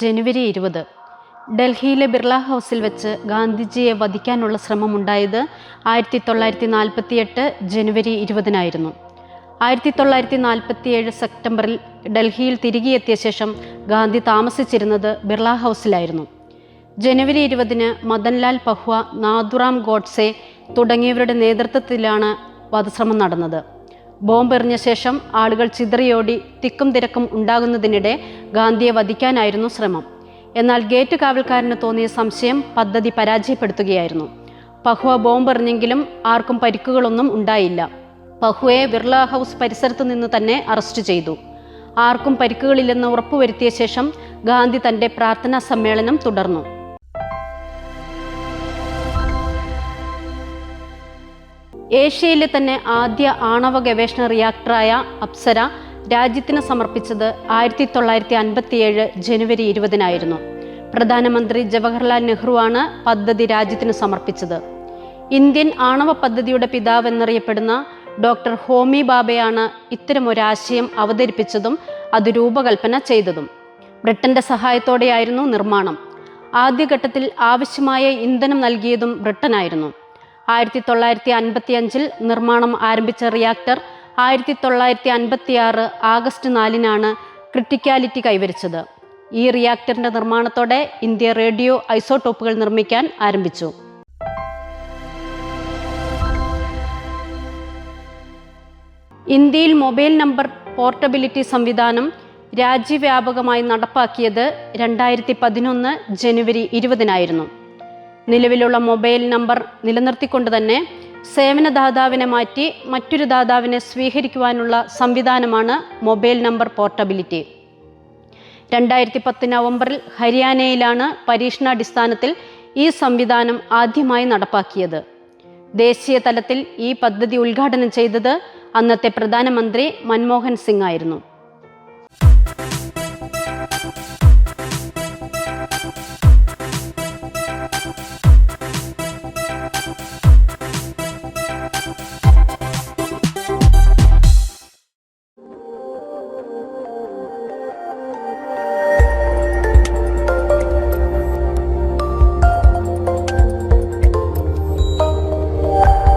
ജനുവരി ഇരുപത്. ഡൽഹിയിലെ ബിർള ഹൗസിൽ വെച്ച് ഗാന്ധിജിയെ വധിക്കാനുള്ള ശ്രമമുണ്ടായത് ആയിരത്തി തൊള്ളായിരത്തി നാൽപ്പത്തിയെട്ട് ജനുവരി ഇരുപതിനായിരുന്നു. ആയിരത്തി തൊള്ളായിരത്തി നാൽപ്പത്തിയേഴ് സെപ്റ്റംബറിൽ ഡൽഹിയിൽ തിരികെയെത്തിയ ശേഷം ഗാന്ധി താമസിച്ചിരുന്നത് ബിർള ഹൗസിലായിരുന്നു. ജനുവരി ഇരുപതിന് മദൻലാൽ പഹ്വ നാഥുറാം ഗോഡ്സെ തുടങ്ങിയവരുടെ നേതൃത്വത്തിലാണ് വധശ്രമം നടന്നത്. ബോംബെറിഞ്ഞ ശേഷം ആളുകൾ ചിതറിയോടി തിക്കും തിരക്കും ഉണ്ടാകുന്നതിനിടെ ഗാന്ധിയെ വധിക്കാനായിരുന്നു ശ്രമം. എന്നാൽ ഗേറ്റ് കാവൽക്കാരന് തോന്നിയ സംശയം പദ്ധതി പരാജയപ്പെടുത്തുകയായിരുന്നു. പഹുവ ബോംബെറിഞ്ഞെങ്കിലും ആർക്കും പരിക്കുകളൊന്നും ഉണ്ടായില്ല. പഹുവയെ ബിർള ഹൗസ് പരിസരത്ത് നിന്ന് തന്നെ അറസ്റ്റ് ചെയ്തു. ആർക്കും പരിക്കുകളില്ലെന്ന് ഉറപ്പുവരുത്തിയ ശേഷം ഗാന്ധി തന്റെ പ്രാർത്ഥനാ സമ്മേളനം തുടർന്നു. ഏഷ്യയിലെ തന്നെ ആദ്യ ആണവ ഗവേഷണ റിയാക്ടറായ അപ്സര രാജ്യത്തിന് സമർപ്പിച്ചത് ആയിരത്തി തൊള്ളായിരത്തി അൻപത്തിയേഴ് ജനുവരി ഇരുപതിനായിരുന്നു. പ്രധാനമന്ത്രി ജവഹർലാൽ നെഹ്റു ആണ് പദ്ധതി രാജ്യത്തിന് സമർപ്പിച്ചത്. ഇന്ത്യൻ ആണവ പദ്ധതിയുടെ പിതാവ് എന്നറിയപ്പെടുന്ന ഡോക്ടർ ഹോമി ബാബയാണ് ഇത്തരമൊരാശയം അവതരിപ്പിച്ചതും അത് രൂപകൽപ്പന ചെയ്തതും. ബ്രിട്ടന്റെ സഹായത്തോടെയായിരുന്നു നിർമ്മാണം. ആദ്യഘട്ടത്തിൽ ആവശ്യമായ ഇന്ധനം നൽകിയതും ബ്രിട്ടനായിരുന്നു. ആയിരത്തി തൊള്ളായിരത്തി അൻപത്തി അഞ്ചിൽ നിർമ്മാണം ആരംഭിച്ച റിയാക്ടർ ആയിരത്തി തൊള്ളായിരത്തി അൻപത്തി ആറ് ആഗസ്റ്റ് നാലിനാണ് ക്രിട്ടിക്കാലിറ്റി കൈവരിച്ചത്. ഈ റിയാക്ടറിന്റെ നിർമ്മാണത്തോടെ ഇന്ത്യ റേഡിയോ ഐസോടോപ്പുകൾ നിർമ്മിക്കാൻ ആരംഭിച്ചു. ഇന്ത്യയിൽ മൊബൈൽ നമ്പർ പോർട്ടബിലിറ്റി സംവിധാനം രാജ്യവ്യാപകമായി നടപ്പാക്കിയത് രണ്ടായിരത്തി പതിനൊന്ന് ജനുവരി ഇരുപതിനായിരുന്നു. നിലവിലുള്ള മൊബൈൽ നമ്പർ നിലനിർത്തിക്കൊണ്ട് തന്നെ സേവനദാതാവിനെ മാറ്റി മറ്റൊരു ദാതാവിനെ സ്വീകരിക്കുവാനുള്ള സംവിധാനമാണ് മൊബൈൽ നമ്പർ പോർട്ടബിലിറ്റി. രണ്ടായിരത്തി പത്ത് നവംബറിൽ ഹരിയാനയിലാണ് പരീക്ഷണാടിസ്ഥാനത്തിൽ ഈ സംവിധാനം ആദ്യമായി നടപ്പാക്കിയത്. ദേശീയ തലത്തിൽ ഈ പദ്ധതി ഉദ്ഘാടനം ചെയ്തത് അന്നത്തെ പ്രധാനമന്ത്രി മൻമോഹൻ സിംഗ് ആയിരുന്നു.